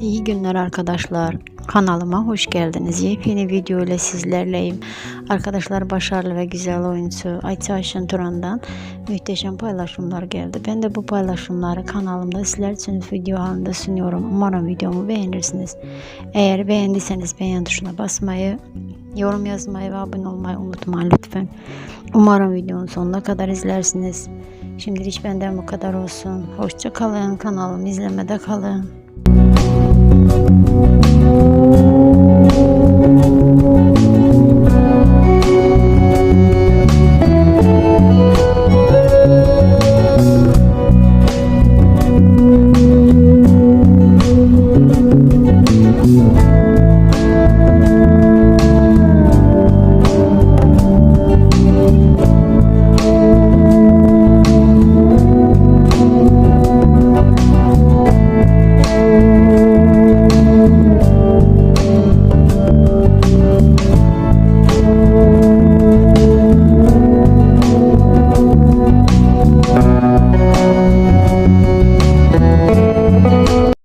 İyi günler arkadaşlar. Kanalıma hoş geldiniz. Yepyeni video ile sizlerleyim. Arkadaşlar başarılı ve güzel oyuncu Ayça Ayşen Turan'dan muhteşem paylaşımlar geldi. Ben de bu paylaşımları kanalımda sizler için video halinde sunuyorum. Umarım videomu beğenirsiniz. Eğer beğendiyseniz beğen tuşuna basmayı, yorum yazmayı ve abone olmayı unutmayın lütfen. Umarım videonun sonuna kadar izlersiniz. Şimdilik benden bu kadar olsun. Hoşça kalın. Kanalımı izlemede kalın.